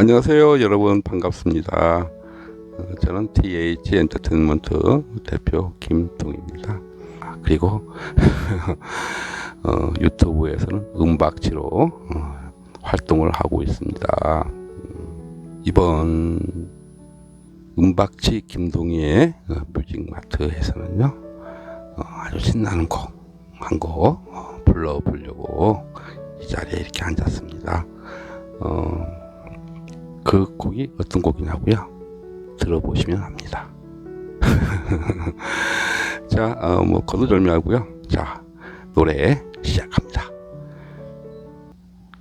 안녕하세요 여러분. 반갑습니다. 어, 저는 TH 엔터테인먼트 대표 김동입니다. 아, 그리고 어, 유튜브에서는 음박지로 어, 활동을 하고 있습니다. 음, 이번 음박지 김동희의 어, 뮤직마트에서는요 어, 아주 신나는 곡 한곡 어, 불러보려고 이 자리에 이렇게 앉았습니다. 어, 그 곡이 어떤 곡이냐고요? 들어보시면 합니다. 자, 어, 뭐 거두절미하고요. 자, 노래 시작합니다.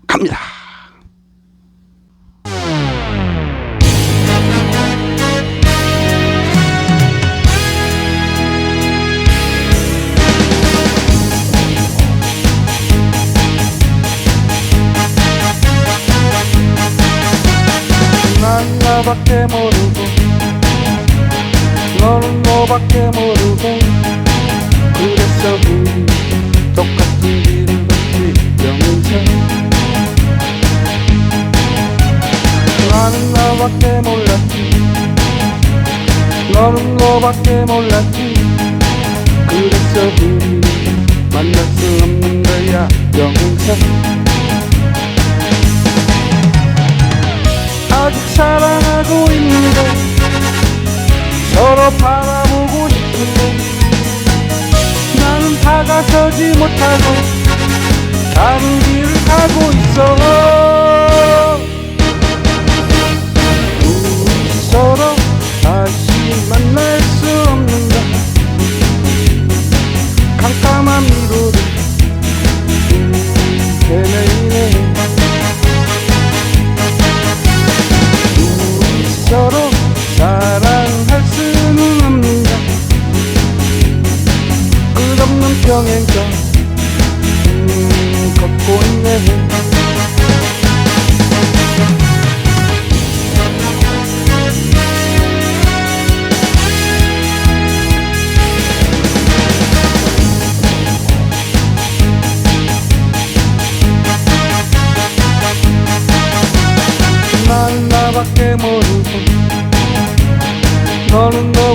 갑니다. 난 나밖에 모르고 너는 너밖에 모르고 그래서 우리 똑같은 길을 걷기 영생 나는 나밖에 몰랐지. 너는 너밖에 몰랐지. 그래서 우리 만날 수 없는 거야 영생 아직 사랑 하고 있는데 서로 바라보고 싶은데 나는 다가서지 못하고 다른 길을 가고 있어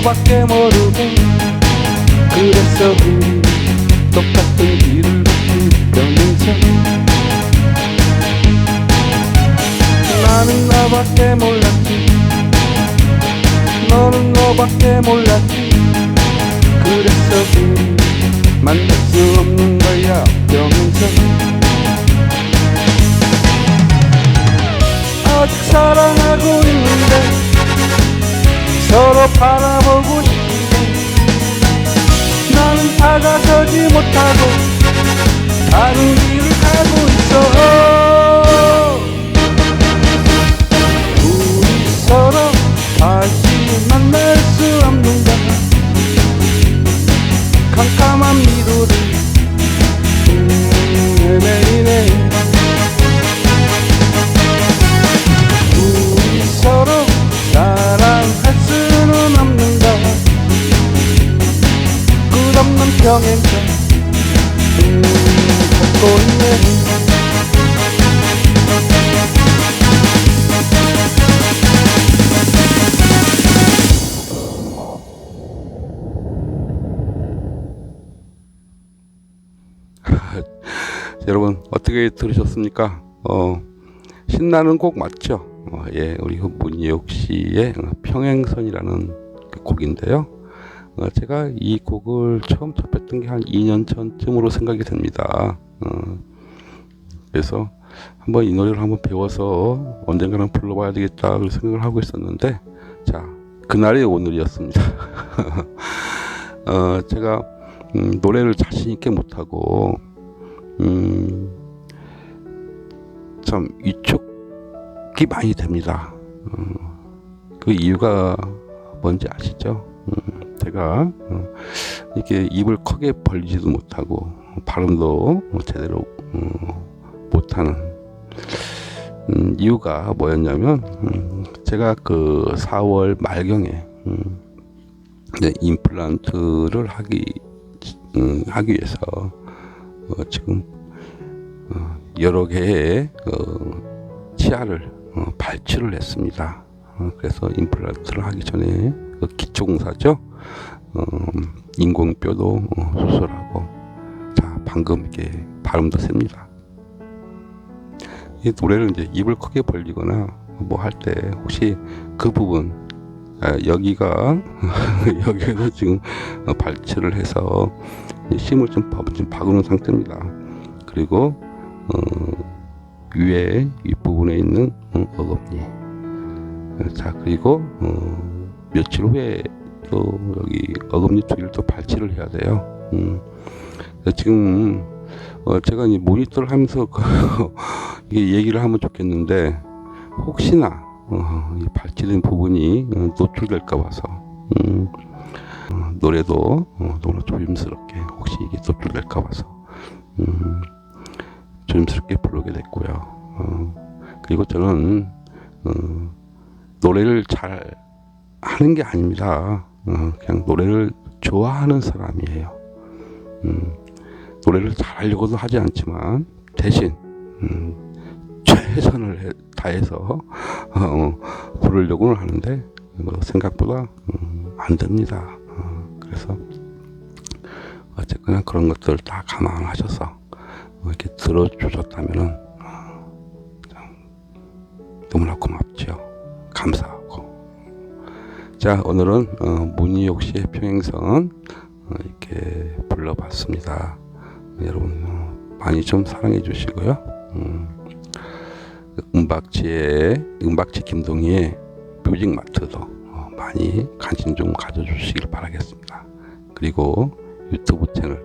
너밖에 모르고 그래서 우리 똑같은 길을 걷기 평생 나는 나밖에 몰랐지. 너는 너밖에 몰랐지. 그래서 우리 만날 수 없는 거야 평생 아직 사랑하고 있는데 서로 바라보고 싶은데 나는 다가서지 못하고 다른 길을 가고 여러분 어떻게 들으셨습니까? 어, 신나는 곡 맞죠? 어, 예, 우리 문예옥 씨의 평행선이라는 그 곡인데요. 어, 제가 이 곡을 처음 접했던 게 한 2년 전쯤으로 생각이 됩니다. 어, 그래서 한번 이 노래를 한번 배워서 언젠가는 불러봐야 되겠다 그 생각을 하고 있었는데 자 그날이 오늘이었습니다. 어, 제가 음, 노래를 자신 있게 못하고 음, 참 위축이 많이 됩니다. 어, 그 이유가 뭔지 아시죠? 음, 제가 어, 이렇게 입을 크게 벌리지도 못하고 발음도 제대로 어, 못하는 음, 이유가 뭐였냐면 음, 제가 그 4월 말경에 음, 이제 임플란트를 하기 음, 하기 위해서 어, 지금 어, 여러 개의 어, 치아를 어, 발치를 했습니다. 어, 그래서 임플란트를 하기 전에 그 기초공사죠. 어, 인공뼈도 어, 수술하고 자 방금 이게 발음도 셉니다. 이 노래를 이제 입을 크게 벌리거나 뭐 할 때 혹시 그 부분 아, 여기가 여기에도 지금 어, 발치를 해서 이 심을 좀, 바- 좀 박은 상태입니다. 그리고 어, 위에 윗부분에 있는 어, 어금니 어, 자 그리고 어, 며칠 후에 또 여기 어금니 두 개를 또 발치를 해야 돼요. 음, 지금 어, 제가 이 모니터를 하면서 그 이게 얘기를 하면 좋겠는데 혹시나 어, 이 발치된 부분이 어, 노출될까 봐서 음, 어, 노래도 어, 너무 조심스럽게 혹시 이게 노출될까 봐서 음, 조심스럽게 부르게 됐고요. 어, 그리고 저는 어, 노래를 잘 하는 게 아닙니다. 어, 그냥 노래를 좋아하는 사람이에요. 음, 노래를 잘 하려고도 하지 않지만 대신 음, 최선을 해- 다해서 어, 부르려고는 하는데 뭐 생각보다 음, 안 됩니다. 어, 그래서 어쨌거나 그런 것들 다 감안하셔서 어, 이렇게 들어주셨다면은 어, 참 너무나 고맙죠. 감사하고. 자 오늘은 어, 문희옥 씨의 평행선 어, 이렇게 불러봤습니다. 여러분 어, 많이 좀 사랑해 주시고요. 음, 은박지의 은박지 김동희의 뮤직마트도 어, 많이 관심 좀 가져주시길 바라겠습니다. 그리고 유튜브 채널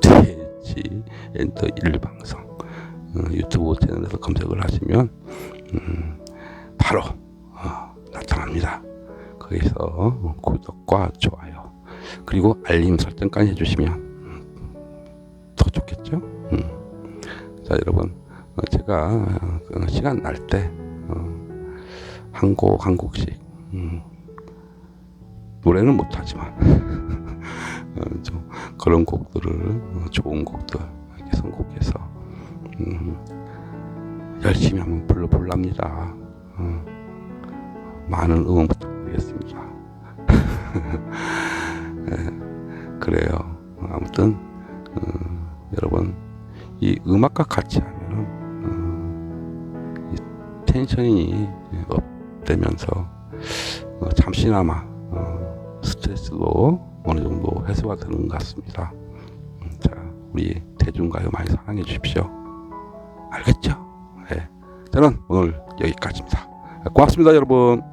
TH 엔터 1 방송 어, 유튜브 채널에서 검색을 하시면 음, 바로 어, 나타납니다. 거기서 어, 구독과 좋아요 그리고 알림 설정까지 해주시면 음, 더 좋겠죠? 음. 자 여러분 어, 제가 시간 날 때 한곡 한 곡씩 음, 노래는 못하지만 어, 좀 그런 곡들을 어, 좋은 곡들 이렇게 선곡해서 음, 열심히 한번 불러볼랍니다. 어, 많은 응원 부탁드리겠습니다. 예, 그래요. 아무튼 어, 여러분 이 음악과 같이 하면은 어, 이 텐션이 업되면서 어, 잠시나마 어, 스트레스도 어느 정도 해소가 되는 것 같습니다. 음, 자, 우리 대중가요 많이 사랑해 주십시오. 알겠죠? 네. 저는 오늘 여기까지입니다. 고맙습니다, 여러분.